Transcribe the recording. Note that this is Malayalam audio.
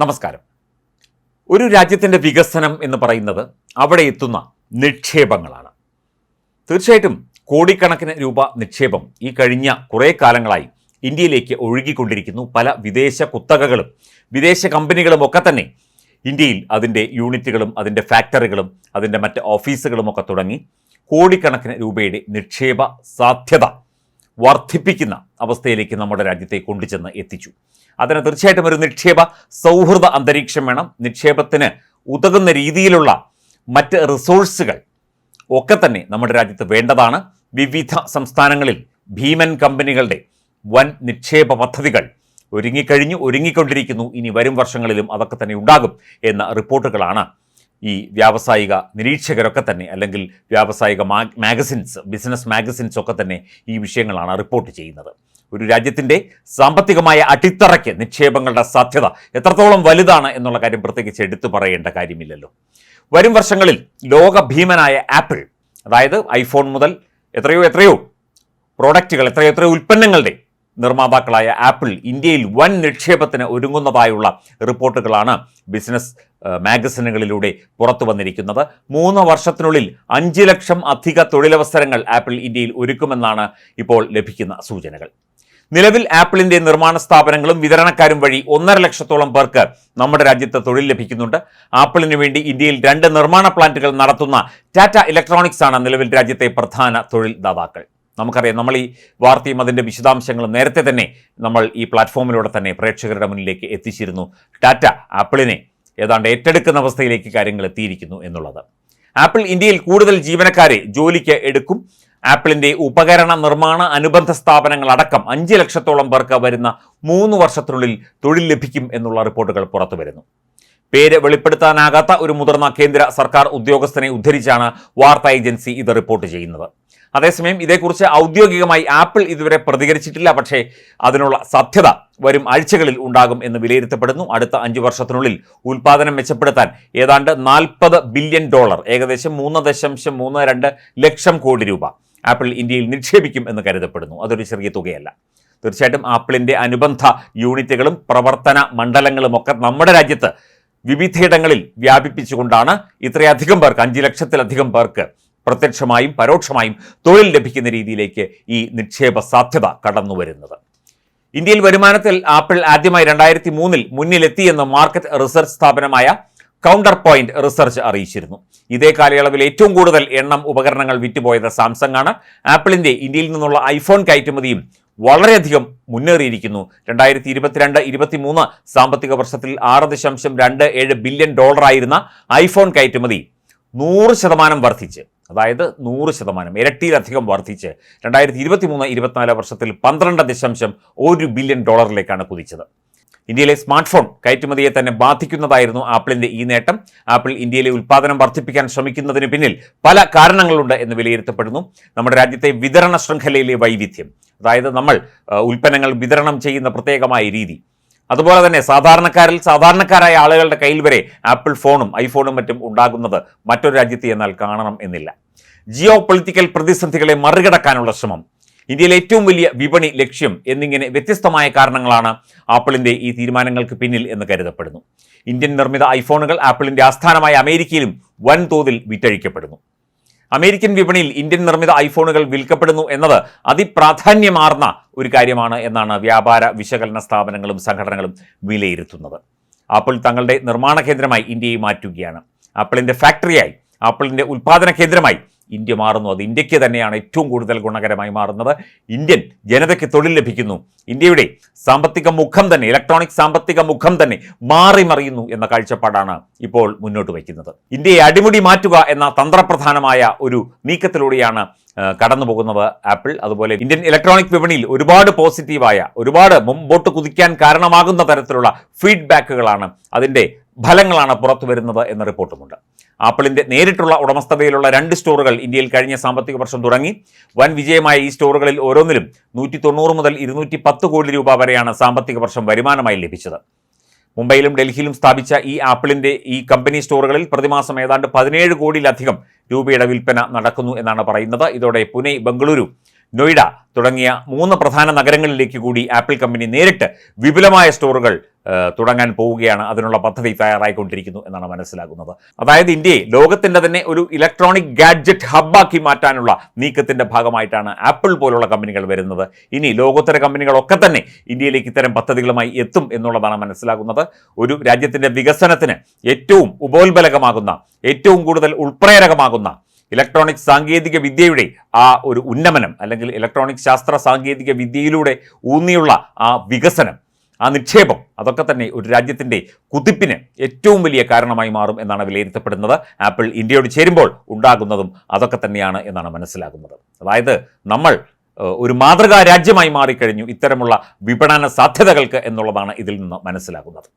നമസ്കാരം. ഒരു രാജ്യത്തിന്റെ വികസനം എന്ന് പറയുന്നത് അവിടെ എത്തുന്ന നിക്ഷേപങ്ങളാണ്. തീർച്ചയായിട്ടും കോടിക്കണക്കിന് രൂപ നിക്ഷേപം ഈ കഴിഞ്ഞ കുറേ കാലങ്ങളായി ഇന്ത്യയിലേക്ക് ഒഴുകിക്കൊണ്ടിരിക്കുന്നു. പല വിദേശ കുത്തകകളും വിദേശ കമ്പനികളും ഒക്കെ തന്നെ ഇന്ത്യയിൽ അതിന്റെ യൂണിറ്റുകളും അതിന്റെ ഫാക്ടറികളും അതിന്റെ മറ്റ് ഓഫീസുകളും ഒക്കെ തുടങ്ങി കോടിക്കണക്കിന് രൂപയുടെ നിക്ഷേപ സാധ്യത വർദ്ധിപ്പിക്കുന്ന അവസ്ഥയിലേക്ക് നമ്മുടെ രാജ്യത്തെ കൊണ്ടുചെന്ന് എത്തിച്ചു. അതിന് തീർച്ചയായിട്ടും ഒരു നിക്ഷേപ സൗഹൃദ അന്തരീക്ഷം വേണം. നിക്ഷേപത്തിന് ഉതകുന്ന രീതിയിലുള്ള മറ്റ് റിസോഴ്സുകൾ ഒക്കെ തന്നെ നമ്മുടെ രാജ്യത്ത് വേണ്ടതാണ്. വിവിധ സംസ്ഥാനങ്ങളിൽ ഭീമൻ കമ്പനികളുടെ വൻ നിക്ഷേപ പദ്ധതികൾ ഒരുങ്ങിക്കഴിഞ്ഞു ഒരുങ്ങിക്കൊണ്ടിരിക്കുന്നു. ഇനി വരും വർഷങ്ങളിലും അതൊക്കെ തന്നെ ഉണ്ടാകും എന്ന റിപ്പോർട്ടുകളാണ് ഈ വ്യാവസായിക നിരീക്ഷകരൊക്കെ തന്നെ അല്ലെങ്കിൽ വ്യാവസായിക മാഗസിൻസ് ബിസിനസ് മാഗസിൻസ് ഒക്കെ തന്നെ ഈ വിഷയങ്ങളാണ് റിപ്പോർട്ട് ചെയ്യുന്നത്. ഒരു രാജ്യത്തിന്റെ സാമ്പത്തികമായ അടിത്തറയ്ക്ക് നിക്ഷേപങ്ങളുടെ സാധ്യത എത്രത്തോളം വലുതാണ് എന്നുള്ള കാര്യം പ്രത്യേകിച്ച് എടുത്തു പറയേണ്ട കാര്യമില്ലല്ലോ. വരും വർഷങ്ങളിൽ ലോക ഭീമനായ ആപ്പിൾ അതായത് ഐഫോൺ മുതൽ എത്രയോ എത്രയോ പ്രോഡക്റ്റുകൾ എത്രയോ എത്രയോ ഉൽപ്പന്നങ്ങളുടെ നിർമ്മാതാക്കളായ ആപ്പിൾ ഇന്ത്യയിൽ വൻ നിക്ഷേപത്തിന് ഒരുങ്ങുന്നതായുള്ള റിപ്പോർട്ടുകളാണ് ബിസിനസ് മാഗസിനുകളിലൂടെ പുറത്തു വന്നിരിക്കുന്നത്. മൂന്ന് വർഷത്തിനുള്ളിൽ അഞ്ച് ലക്ഷം അധിക തൊഴിലവസരങ്ങൾ ആപ്പിൾ ഇന്ത്യയിൽ ഒരുക്കുമെന്നാണ് ഇപ്പോൾ ലഭിക്കുന്ന സൂചനകൾ. നിലവിൽ ആപ്പിളിന്റെ നിർമ്മാണ സ്ഥാപനങ്ങളും വിതരണക്കാരും വഴി ഒന്നര ലക്ഷത്തോളം പേർക്ക് നമ്മുടെ രാജ്യത്ത് തൊഴിൽ ലഭിക്കുന്നുണ്ട്. ആപ്പിളിന് വേണ്ടി ഇന്ത്യയിൽ രണ്ട് നിർമ്മാണ പ്ലാന്റുകൾ നടത്തുന്ന ടാറ്റ ഇലക്ട്രോണിക്സ് ആണ് നിലവിൽ രാജ്യത്തെ പ്രധാന തൊഴിൽ ദാതാക്കൾ നമുക്കറിയാം നമ്മൾ ഈ വാർത്തയും അതിന്റെ വിശദാംശങ്ങളും നേരത്തെ തന്നെ നമ്മൾ ഈ പ്ലാറ്റ്ഫോമിലൂടെ തന്നെ പ്രേക്ഷകരുടെ മുന്നിലേക്ക് എത്തിച്ചിരുന്നു. ടാറ്റ ആപ്പിളിനെ ഏതാണ്ട് ഏറ്റെടുക്കുന്ന അവസ്ഥയിലേക്ക് കാര്യങ്ങൾ എത്തിയിരിക്കുന്നു എന്നുള്ളത്. ആപ്പിൾ ഇന്ത്യയിൽ കൂടുതൽ ജീവനക്കാരെ ജോലിക്ക് എടുക്കും. ആപ്പിളിന്റെ ഉപകരണ നിർമ്മാണ അനുബന്ധ സ്ഥാപനങ്ങൾ അടക്കം അഞ്ച് ലക്ഷത്തോളം പേർക്ക് വരുന്ന മൂന്ന് വർഷത്തിനുള്ളിൽ തൊഴിൽ ലഭിക്കും എന്നുള്ള റിപ്പോർട്ടുകൾ പുറത്തു വരുന്നു പേര് വെളിപ്പെടുത്താനാകാത്ത ഒരു മുതിർന്ന കേന്ദ്ര സർക്കാർ ഉദ്യോഗസ്ഥനെ ഉദ്ധരിച്ചാണ് വാർത്താ ഏജൻസി ഇത് റിപ്പോർട്ട് ചെയ്യുന്നത്. അതേസമയം ഇതേക്കുറിച്ച് ഔദ്യോഗികമായി ആപ്പിൾ ഇതുവരെ പ്രതികരിച്ചിട്ടില്ല. പക്ഷേ അതിനുള്ള സാധ്യത വരും ആഴ്ചകളിൽ ഉണ്ടാകും എന്ന് വിലയിരുത്തപ്പെടുന്നു. അടുത്ത അഞ്ച് വർഷത്തിനുള്ളിൽ ഉൽപ്പാദനം മെച്ചപ്പെടുത്താൻ ഏതാണ്ട് നാൽപ്പത് ബില്യൺ ഡോളർ ഏകദേശം മൂന്ന് ദശാംശം മൂന്ന് രണ്ട് ലക്ഷം കോടി രൂപ ആപ്പിൾ ഇന്ത്യയിൽ നിക്ഷേപിക്കും എന്ന് കരുതപ്പെടുന്നു. അതൊരു ചെറിയ തുകയല്ല. തീർച്ചയായിട്ടും ആപ്പിളിന്റെ അനുബന്ധ യൂണിറ്റുകളും പ്രവർത്തന മണ്ഡലങ്ങളും ഒക്കെ നമ്മുടെ രാജ്യത്ത് വിവിധയിടങ്ങളിൽ വ്യാപിപ്പിച്ചുകൊണ്ടാണ് ഇത്രയധികം പേർക്ക് അഞ്ച് ലക്ഷത്തിലധികം പേർക്ക് പ്രത്യക്ഷമായും പരോക്ഷമായും തൊഴിൽ ലഭിക്കുന്ന രീതിയിലേക്ക് ഈ നിക്ഷേപ സാധ്യത കടന്നു വരുന്നത്. ഇന്ത്യയിൽ വരുമാനത്തിൽ ആപ്പിൾ ആദ്യമായി രണ്ടായിരത്തി മൂന്നിൽ മുന്നിലെത്തിയെന്ന് മാർക്കറ്റ് റിസർച്ച് സ്ഥാപനമായ കൗണ്ടർ പോയിന്റ് റിസർച്ച് അറിയിച്ചിരുന്നു. ഇതേ കാലയളവിൽ ഏറ്റവും കൂടുതൽ എണ്ണം ഉപകരണങ്ങൾ വിറ്റുപോയത് സാംസങ് ആണ് ആപ്പിളിന്റെ ഇന്ത്യയിൽ നിന്നുള്ള ഐഫോൺ കയറ്റുമതിയും വളരെയധികം മുന്നേറിയിരിക്കുന്നു. രണ്ടായിരത്തി ഇരുപത്തിരണ്ട് ഇരുപത്തിമൂന്ന് സാമ്പത്തിക വർഷത്തിൽ ആറ് ദശാംശം രണ്ട് ഏഴ് ബില്യൺ ഡോളറായിരുന്ന ഐഫോൺ കയറ്റുമതി നൂറ് ശതമാനം വർദ്ധിച്ച്. അതായത് നൂറ് ശതമാനം ഇരട്ടിയിലധികം വർദ്ധിച്ച്. രണ്ടായിരത്തി ഇരുപത്തി മൂന്ന് ഇരുപത്തിനാല് വർഷത്തിൽ പന്ത്രണ്ട് ദശാംശം ഒരു ബില്യൺ ഡോളറിലേക്കാണ് കുതിച്ചത്. ഇന്ത്യയിലെ സ്മാർട്ട് ഫോൺ കയറ്റുമതിയെ തന്നെ ബാധിക്കുന്നതായിരുന്നു ആപ്പിളിന്റെ ഈ നേട്ടം. ആപ്പിൾ ഇന്ത്യയിലെ ഉൽപ്പാദനം വർദ്ധിപ്പിക്കാൻ ശ്രമിക്കുന്നതിന് പിന്നിൽ പല കാരണങ്ങളുണ്ട് എന്ന് വിലയിരുത്തപ്പെടുന്നു. നമ്മുടെ രാജ്യത്തെ വിതരണ ശൃംഖലയിലെ വൈവിധ്യം. അതായത് നമ്മൾ ഉൽപ്പന്നങ്ങൾ വിതരണം ചെയ്യുന്ന പ്രത്യേകമായ രീതി. അതുപോലെ തന്നെ സാധാരണക്കാരിൽ സാധാരണക്കാരായ ആളുകളുടെ കയ്യിൽ വരെ ആപ്പിൾ ഫോണും ഐഫോണും മറ്റും ഉണ്ടാകുന്നത് മറ്റൊരു രാജ്യത്ത് എന്നാൽ കാണണം എന്നില്ല. ജിയോ പൊളിറ്റിക്കൽ പ്രതിസന്ധികളെ മറികടക്കാനുള്ള ശ്രമം. ഇന്ത്യയിലെ ഏറ്റവും വലിയ വിപണി ലക്ഷ്യം എന്നിങ്ങനെ വ്യത്യസ്തമായ കാരണങ്ങളാണ് ആപ്പിളിന്റെ ഈ തീരുമാനങ്ങൾക്ക് പിന്നിൽ എന്ന് കരുതപ്പെടുന്നു. ഇന്ത്യൻ നിർമ്മിത ഐഫോണുകൾ ആപ്പിളിന്റെ ആസ്ഥാനമായ അമേരിക്കയിലും വൻതോതിൽ വിറ്റഴിക്കപ്പെടുന്നു. അമേരിക്കൻ വിപണിയിൽ ഇന്ത്യൻ നിർമ്മിത ഐഫോണുകൾ വിൽക്കപ്പെടുന്നു എന്നത് അതിപ്രാധാന്യമാർന്ന ഒരു കാര്യമാണ് എന്നാണ് വ്യാപാര വിശകലന സ്ഥാപനങ്ങളും സംഘടനകളും വിലയിരുത്തുന്നത്. ആപ്പിൾ തങ്ങളുടെ നിർമ്മാണ കേന്ദ്രമായി ഇന്ത്യയെ മാറ്റുകയാണ്. ആപ്പിളിന്റെ ഫാക്ടറിയായി ആപ്പിളിന്റെ ഉൽപ്പാദന കേന്ദ്രമായി ഇന്ത്യ മാറുന്നു. അത് ഇന്ത്യയ്ക്ക് തന്നെയാണ് ഏറ്റവും കൂടുതൽ ഗുണകരമായി മാറുന്നത്. ഇന്ത്യൻ ജനതയ്ക്ക് തൊഴിൽ ലഭിക്കുന്നു. ഇന്ത്യയുടെ സാമ്പത്തിക മുഖം തന്നെ ഇലക്ട്രോണിക് സാമ്പത്തിക മുഖം തന്നെ മാറി മറിയുന്നു എന്ന കാഴ്ചപ്പാടാണ് ഇപ്പോൾ മുന്നോട്ട് വയ്ക്കുന്നത്. ഇന്ത്യയെ അടിമുടി മാറ്റുക എന്ന തന്ത്രപ്രധാനമായ ഒരു നീക്കത്തിലൂടെയാണ് കടന്നു പോകുന്നത് ആപ്പിൾ. അതുപോലെ ഇന്ത്യൻ ഇലക്ട്രോണിക് വിപണിയിൽ ഒരുപാട് പോസിറ്റീവായ ഒരുപാട് മുമ്പോട്ട് കുതിക്കാൻ കാരണമാകുന്ന തരത്തിലുള്ള ഫീഡ്ബാക്കുകളാണ് അതിന്റെ ഫലങ്ങളാണ് പുറത്തു വരുന്നത് എന്ന റിപ്പോർട്ടുമുണ്ട്. ആപ്പിളിന്റെ നേരിട്ടുള്ള ഉടമസ്ഥതയിലുള്ള രണ്ട് സ്റ്റോറുകൾ ഇന്ത്യയിൽ കഴിഞ്ഞ സാമ്പത്തിക വർഷം തുടങ്ങി. വൻ വിജയമായ ഈ സ്റ്റോറുകളിൽ ഓരോന്നിലും നൂറ്റി തൊണ്ണൂറ് മുതൽ ഇരുന്നൂറ്റി പത്ത് കോടി രൂപ വരെയാണ് സാമ്പത്തിക വർഷം വരുമാനമായി ലഭിച്ചത്. മുംബൈയിലും ഡൽഹിയിലും സ്ഥാപിച്ച ഈ ആപ്പിളിന്റെ ഈ കമ്പനി സ്റ്റോറുകളിൽ പ്രതിമാസം ഏതാണ്ട് പതിനേഴ് കോടിയിലധികം രൂപയുടെ വിൽപ്പന നടക്കുന്നു എന്നാണ് പറയുന്നത്. ഇതോടെ പുനെ ബംഗളൂരു നൊയ്ഡ തുടങ്ങിയ മൂന്ന് പ്രധാന നഗരങ്ങളിലേക്ക് കൂടി ആപ്പിൾ കമ്പനി നേരിട്ട് വിപുലമായ സ്റ്റോറുകൾ തുടങ്ങാൻ പോവുകയാണ്. അതിനുള്ള പദ്ധതി തയ്യാറായിക്കൊണ്ടിരിക്കുന്നു എന്നാണ് മനസ്സിലാകുന്നത്. അതായത് ഇന്ത്യയെ ലോകത്തിന്റെ തന്നെ ഒരു ഇലക്ട്രോണിക് ഗാഡ്ജറ്റ് ഹബ്ബാക്കി മാറ്റാനുള്ള നീക്കത്തിന്റെ ഭാഗമായിട്ടാണ് ആപ്പിൾ പോലുള്ള കമ്പനികൾ വരുന്നത്. ഇനി ലോകോത്തര കമ്പനികളൊക്കെ തന്നെ ഇന്ത്യയിലേക്ക് ഇത്തരം പദ്ധതികളുമായി എത്തും എന്നുള്ളതാണ് മനസ്സിലാകുന്നത്. ഒരു രാജ്യത്തിന്റെ വികസനത്തിന് ഏറ്റവും ഉപോത്ബലകമാകുന്ന ഏറ്റവും കൂടുതൽ ഉൾപ്രേരകമാകുന്ന ഇലക്ട്രോണിക് സാങ്കേതിക വിദ്യയുടെ ആ ഒരു ഉന്നമനം അല്ലെങ്കിൽ ഇലക്ട്രോണിക് ശാസ്ത്ര സാങ്കേതിക വിദ്യയിലൂടെ ഊന്നിയുള്ള ആ വികസനം ആ നിക്ഷേപം അതൊക്കെ തന്നെ ഒരു രാജ്യത്തിന്റെ കുതിപ്പിന് ഏറ്റവും വലിയ കാരണമായി മാറും എന്നാണ് വിലയിരുത്തപ്പെടുന്നത്. ആപ്പിൾ ഇന്ത്യയോട് ചേരുമ്പോൾ ഉണ്ടാകുന്നതും അതൊക്കെ തന്നെയാണ് എന്നാണ് മനസ്സിലാകുന്നത്. അതായത് നമ്മൾ ഒരു മാതൃകാ രാജ്യമായി മാറിക്കഴിഞ്ഞു ഇത്തരമുള്ള വിപണന സാധ്യതകൾക്ക് എന്നുള്ളതാണ് ഇതിൽ നിന്ന് മനസ്സിലാകുന്നത്.